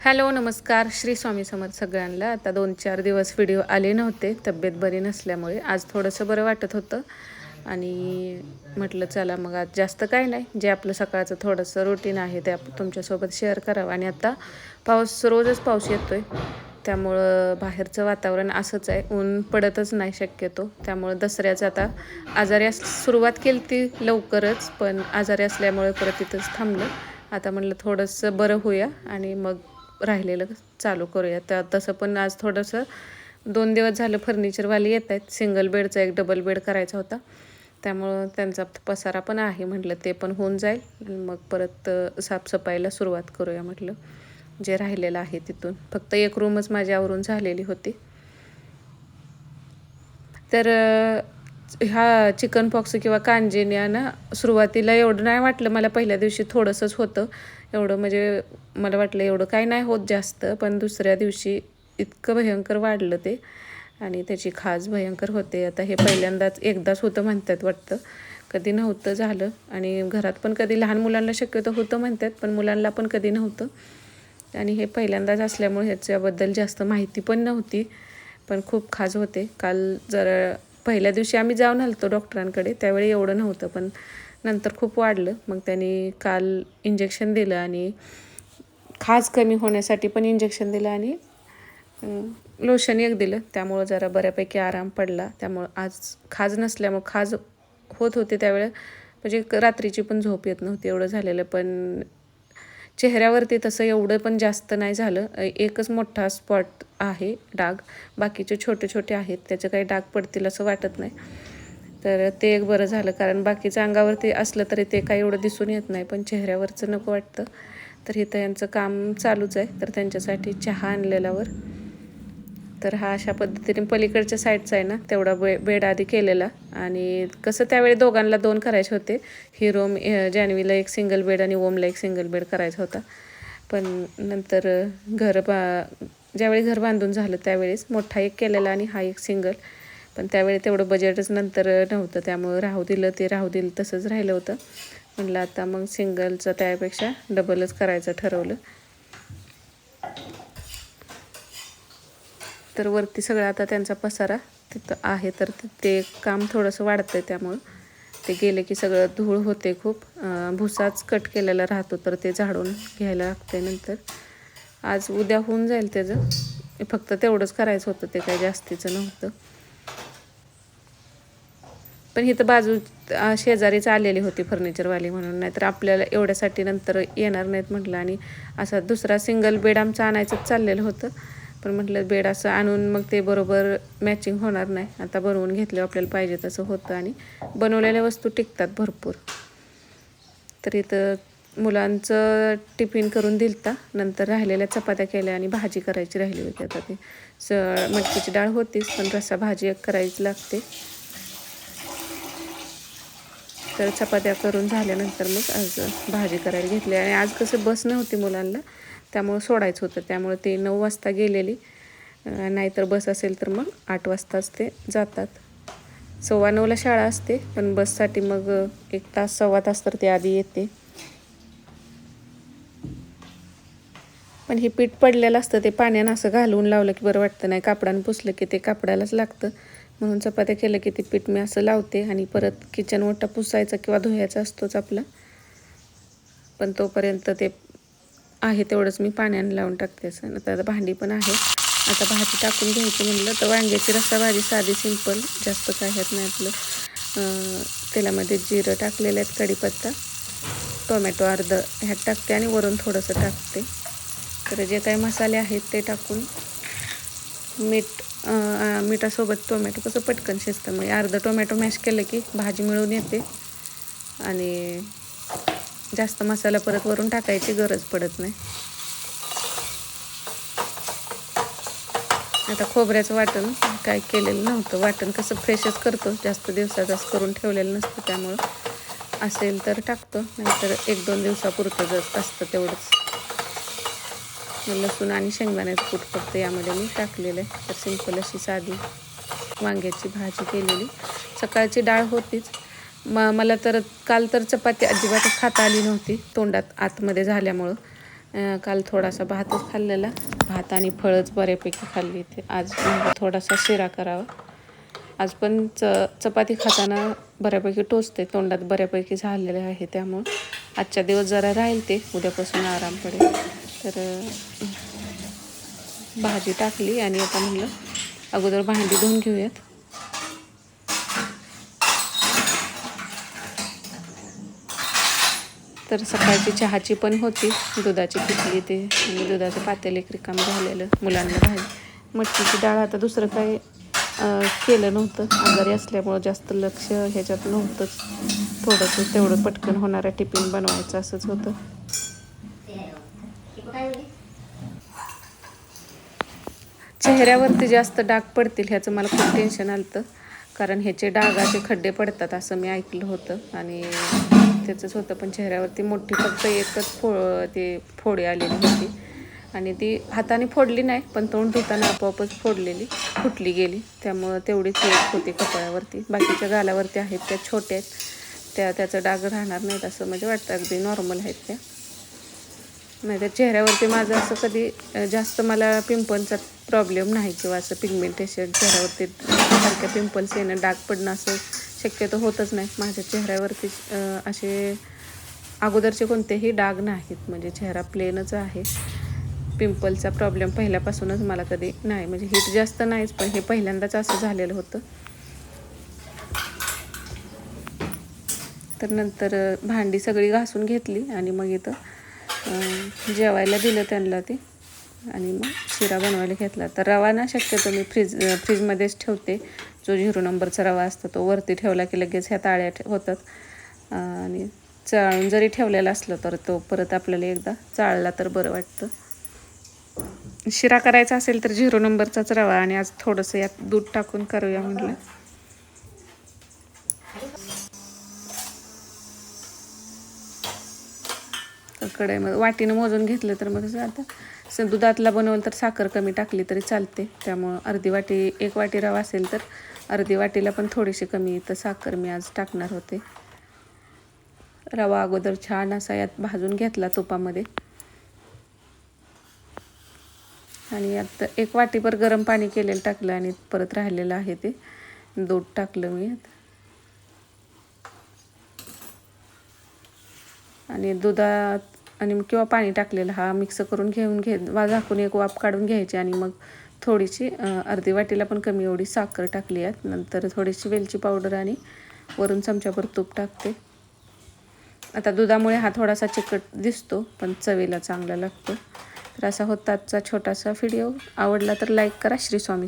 Hello नमस्कार. श्री स्वामी समर्थ सगळ्यांना. आता दोन चार दिवस व्हिडिओ आले नव्हते. तब्येत बरी नसल्यामुळे आज थोडंसं बरं वाटत होतं. आणि म्हटलं चला मग आज जास्त काय नाही. जे आपलं सकाळचं थोडंसं रुटीन आहे ते आपण तुमच्यासोबत शेअर करावं. आणि आता पाऊस रोजच पाऊस येतो आहे त्यामुळं बाहेरचं वातावरण असंच आहे. ऊन पडतच नाही शक्यतो. त्यामुळं दसऱ्याचं आता आजारी अस सुरुवात केली ती लवकरच पण आजारी असल्यामुळे परत तिथंच थांबलं. आता म्हटलं थोडंसं बरं होऊया. आणि मग राहिलेलं चालू करूया. तर तसं पण आज थोडंसं दोन दिवस झालं फर्निचरवाले येत आहेत. सिंगल बेडचा एक डबल बेड करायचा होता. त्यामुळं त्यांचा पसारा पण आहे म्हटलं ते पण होऊन जाईल. आणि मग परत साफसफाईला सुरुवात करूया म्हटलं. जे राहिलेलं आहे तिथून. फक्त एक रूमच माझी आवरून झालेली होती. तर ह्या चिकन पॉक्स किंवा कांजिन्या ना सुरुवातीला एवढं नाही वाटलं मला पहिल्या दिवशी थोडंसंच होतं. एवढं म्हणजे मला वाटलं एवढं काही नाही होत जास्त पण दुसऱ्या दिवशी इतकं भयंकर वाढलं ते. आणि त्याची खाज भयंकर होते. आता हे पहिल्यांदाच एकदाच होतं म्हणतात वाटतं. कधी नव्हतं झालं. आणि घरात पण कधी लहान मुलांना शक्यतो होतं म्हणतात पण मुलांना पण कधी नव्हतं. आणि हे पहिल्यांदाच असल्यामुळे ह्याच्याबद्दल जास्त माहिती पण नव्हती पण खूप खाज होते. काल जरा पहिल्या दिवशी आम्ही जाऊन हलतो डॉक्टरांकडे त्यावेळी एवढं नव्हतं पण नंतर खूप वाढलं. मग त्यांनी काल इंजेक्शन दिलं आणि खाज कमी होण्यासाठी पण इंजेक्शन दिलं आणि लोशन एक दिलं. त्यामुळं जरा बऱ्यापैकी आराम पडला. त्यामुळं आज खाज नसल्यामुळं खाज होत होते त्यावेळेस म्हणजे रात्रीची पण झोप येत नव्हती एवढं झालेलं. पण चेहऱ्यावरती तसं एवढं पण जास्त नाही झालं. एकच मोठा स्पॉट आहे डाग. बाकीचे छोटे छोटे आहेत. त्याचे काही डाग पडतील असं वाटत नाही. तर ते एक बरं झालं. कारण बाकीचं अंगावरती असलं तरी ते काही एवढं दिसून येत नाही. पण चेहऱ्यावरचं नको वाटतं. तर इथं यांचं काम चालूच आहे. तर त्यांच्यासाठी चहा आणलेल्यावर तर हा अशा पद्धतीने पलीकडच्या साईडचा आहे ना तेवढा बे बेड आधी केलेला. आणि कसं त्यावेळी दोघांना दोन करायचे होते. हिरो जान्हवीला एक सिंगल बेड आणि ओमला एक सिंगल बेड करायचा होता. पण नंतर घर बा ज्यावेळी घर बांधून झालं त्यावेळेस मोठा एक केलेला आणि हा एक सिंगल पण त्यावेळी तेवढं बजेटच नंतर नव्हतं. त्यामुळं राहू दिलं ते राहू दिलं तसंच राहिलं होतं. म्हटलं आता मग सिंगलचं त्यापेक्षा डबलच करायचं ठरवलं. तर वरती सगळं आता त्यांचा पसारा तिथं आहे. तर ते काम थोडंसं वाढतं आहे त्यामुळं. ते गेले की सगळं धूळ होते खूप. भुसाच कट केलेला राहतो तर ते झाडून घ्यायला लागते नंतर. आज उद्या होऊन जाईल त्याचं. फक्त तेवढंच करायचं होतं ते काही जास्तीचं नव्हतं. पण इथं बाजू शेजारीच आलेली होती फर्निचरवाली म्हणून. नाहीतर आपल्याला एवढ्यासाठी नंतर येणार नाहीत म्हटलं. आणि असा दुसरा सिंगल बेड आमचं आणायचंच चाललेलं होतं. पण म्हटलं बेड असं आणून मग ते बरोबर मॅचिंग होणार नाही. आता बनवून घेतलं आपल्याला पाहिजे तसं होतं आणि बनवलेल्या वस्तू टिकतात भरपूर. तर इथं मुलांचं टिफिन करून दिलता. नंतर राहिलेल्या चपात्या केल्या आणि भाजी करायची राहिली होती. आता ती स मटकीची डाळ होतीच पण रस्सा भाजी एक करायची लागते. तर चपात्या करून झाल्यानंतर मग आज भाजी करायला घेतली. आणि आज कसं बस नव्हती मुलांना. त्यामुळं सोडायचं होतं. त्यामुळे ते नऊ वाजता गेलेली. नाहीतर बस असेल तर मग आठ वाजताच ते जातात. सव्वा नऊला शाळा असते पण बससाठी मग एक तास सव्वा तास तर ते आधी येते. पण हे पीठ पडलेलं असतं ते पाण्यानं असं घालून लावलं की बरं वाटतं नाही. कापडानं पुसलं की ते कापडालाच लागतं. म्हणून चपात्या केलं की ते पीठ मी असं लावते आणि परत किचन ओटा पुसायचा किंवा धुयाचा असतोच आपला. पण तोपर्यंत ते आहे तेवढंच मी पाण्याने लावून टाकते असं. आता भांडी पण आहे. आता भाजी टाकून घ्यायची म्हणलं तर वांग्याची रस्सा भाजी साधी सिंपल जास्त काय ह्यात नाही आपलं. तेलामध्ये जिरं टाकलेलं आहेत कढीपत्ता टोमॅटो अर्ध ह्यात टाकते आणि वरून थोडंसं टाकते. तर जे काही मसाले आहेत ते टाकून मीठ मिठासोबत टोमॅटो कसं पटकन शिजतं. म्हणजे अर्धं टोमॅटो मॅश केलं की भाजी मिळून येते. आणि जास्त मसाला परत वरून टाकायची गरज पडत नाही. आता खोबऱ्याचं वाटण काय केलेलं नव्हतं. वाटण कसं फ्रेशच करतो. जास्त दिवसाचाच करून ठेवलेलं नसतं. त्यामुळं असेल तर टाकतो. नाहीतर एक दोन दिवसापुरतं जर असतं तेवढंच. लसूण आणि शेंगदाण्याचं कूट फक्त यामध्ये मी टाकलेलं आहे. तर सिंपल अशी साधी वांग्याची भाजी केलेली. सकाळची डाळ होतीच. म मला तर काल तर चपाती अजिबातच खाता आली नव्हती तोंडात आतमध्ये झाल्यामुळं. काल थोडासा भातच खाल्लेला. भात आणि फळच बऱ्यापैकी खाल्ली ते आज थोडासा शिरा करावा. आज पण च चपाती खाताना बऱ्यापैकी टोचते तोंडात बऱ्यापैकी झालेले आहे त्यामुळं. आजच्या दिवस जरा राहील ते उद्यापासून आराम पडेल. तर भाजी टाकली आणि आता म्हणलं अगोदर भांडी धुवून घेऊयात. तर सकाळची चहाची पण होती. दुधाची पिकली ते आणि दुधाचं पातेल एक रिकाम झालेलं मुलांना बाहेर मटकीची डाळ आता दुसरं काही केलं नव्हतं. आजारी असल्यामुळं जास्त लक्ष ह्याच्यात नव्हतंच. थोडंसं तेवढं पटकन होणारा टिफिन बनवायचं असंच होतं. चेहऱ्यावरती जास्त डाग पडतील ह्याचं मला खूप टेन्शन आलं कारण ह्याचे डागाचे खड्डे पडतात असं मी ऐकलं होतं. आणि त्याचंच होतं पण चेहऱ्यावरती मोठी फक्त एकच फो ते फोडी आलेली होती. आणि ती हाताने फोडली नाही पण तोंड धुताना आपोआपच फोडलेली फुटली गेली. त्यामुळं तेवढीच एक होती कपाळावरती. बाकीच्या गालावरती आहेत त्या छोट्या आहेत. त्या त्याचं डाग राहणार नाहीत असं म्हणजे वाटतं. अगदी नॉर्मल आहेत त्या. नाही तर चेहऱ्यावरती माझं असं कधी जास्त मला पिंपलचा प्रॉब्लेम नाही किंवा असं पिगमेंटेशन चेहऱ्यावरती सारख्या पिंपल्स येणं डाग पडणं असं शक्यतो होतच नाही माझ्या चेहऱ्यावरती असे अगोदरचे कोणतेही डाग नाहीत. म्हणजे चेहरा प्लेनच आहे. पिंपलचा प्रॉब्लेम पहिल्यापासूनच मला कधी नाही. म्हणजे हीट जास्त नाहीच पण हे पहिल्यांदाच असं झालेलं होतं. तर नंतर भांडी सगळी घासून घेतली आणि मग इथं जेवायला दिलं त्यांना ते. आणि मग शिरा बनवायला घेतला. तर रवा ना शक्यतो मी फ्रीज फ्रीजमध्येच ठेवते. जो झिरो नंबरचा रवा असतो तो वरती ठेवला की लगेच ह्या ताळ्या होतात. आणि चाळून जरी ठेवलेला असलं तर तो परत आपल्याला एकदा चाळला तर बरं वाटतं. शिरा करायचा असेल तर झिरो नंबरचाच रवा आणि आज थोडंसं यात दूध टाकून करूया म्हटलं. कढईमध्ये वाटीनं मोजून घेतलं तर मग कसं आता स दुधातला बनवलं तर साखर कमी टाकली तरी चालते. त्यामुळं अर्धी वाटी एक वाटी रवा असेल तर अर्धी वाटीला पण थोडीशी कमी तर साखर मी आज टाकणार होते. रवा अगोदर छान असा यात भाजून घेतला तुपामध्ये. आणि यात एक वाटीभर गरम पाणी केलेलं टाकलं आणि परत राहिलेलं आहे ते. दूध टाकलं मी यात आणि दुधात आणि किंवा पाणी टाकलेलं हा मिक्स करून घेऊन घे वा झाकून एक वाफ काढून घ्यायची आणि मग थोडीशी अर्धी वाटीला पण कमी एवढी साखर टाकली आहेत नंतर थोडीशी वेलची पावडर आणि वरून चमच्याभर तूप टाकते. आता दुधामुळे हा थोडासा चिकट दिसतो पण चवीला चांगला लागतो. तर असा होता आजचा छोटासा व्हिडिओ. आवडला तर लाईक करा. श्री स्वामी